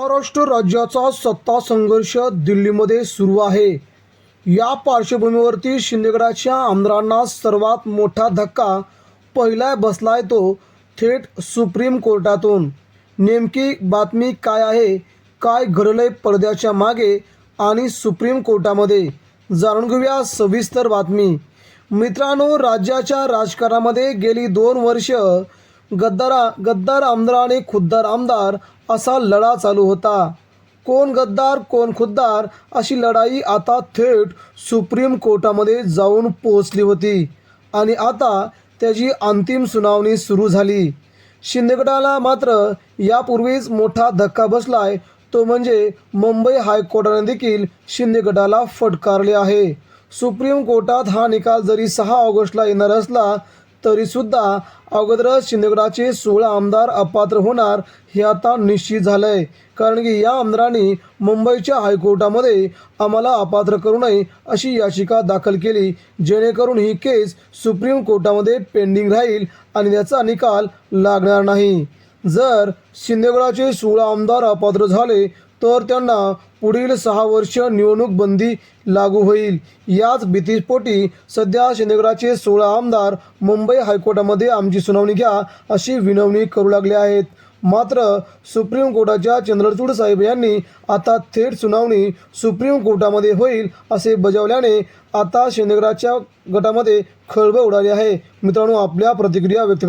महाराष्ट्र राज्याचा सत्ता संघर्ष दिल्लीमध्ये सुरू आहे. या पार्श्वभूमीवरती शिंदेगडाच्या आमदारांना सर्वात मोठा धक्का पहिला बसलाय तो थेट सुप्रीम कोर्टातून. नेमकी बातमी काय आहे काय घडलंय पडद्याच्या मागे आणि सुप्रीम कोर्टामध्ये? जाणून घेऊया सविस्तर बातमी. मित्रांनो राज्याच्या राजकारणामध्ये गेली दोन वर्ष गद्दारा गद्दार आमदार आणि खुद्दार आमदार असा लढा चालू होता. कोण गद्दार कोण खुद्दार अशी लढाई आता थेट सुप्रीम कोर्टामध्ये जाऊन पोहोचली होती आणि आता त्याची अंतिम सुनावणी सुरू झाली. शिंदेगडाला मात्र यापूर्वीच मोठा धक्का बसलाय तो म्हणजे मुंबई हायकोर्टाने देखील शिंदेगडाला फटकारले आहे. सुप्रीम कोर्टात हा निकाल जरी सहा ऑगस्टला येणार असला तरीसुद्धा अगोदर अगोदरच शिंदेगडाचे सोळा आमदार अपात्र होणार हे आता निश्चित झालंय. कारण की या आमदारांनी मुंबईच्या हायकोर्टामध्ये आम्हाला अपात्र करू नये अशी याचिका दाखल केली. जेणेकरून ही केस सुप्रीम कोर्टामध्ये पेंडिंग राहील आणि त्याचा निकाल लागणार नाही. जर शिंदेगडाचे सोळा आमदार अपात्र झाले तर त्यांना पुढील सहा वर्ष निवडणूक बंदी लागू होईल. याच भीतीपोटी सध्या शिंदेगडाचे सोळा आमदार मुंबई हायकोर्टामध्ये आमची सुनावणी घ्या अशी विनवणी करू लागले आहेत. मात्र सुप्रीम कोर्टाच्या चंद्रचूड साहेब यांनी आता थेट सुनावणी सुप्रीम कोर्टामध्ये होईल असे बजावल्याने आता शिंदेगडाच्या गटामध्ये खळबळ उडाली आहे. मित्रांनो आपल्या प्रतिक्रिया व्यक्त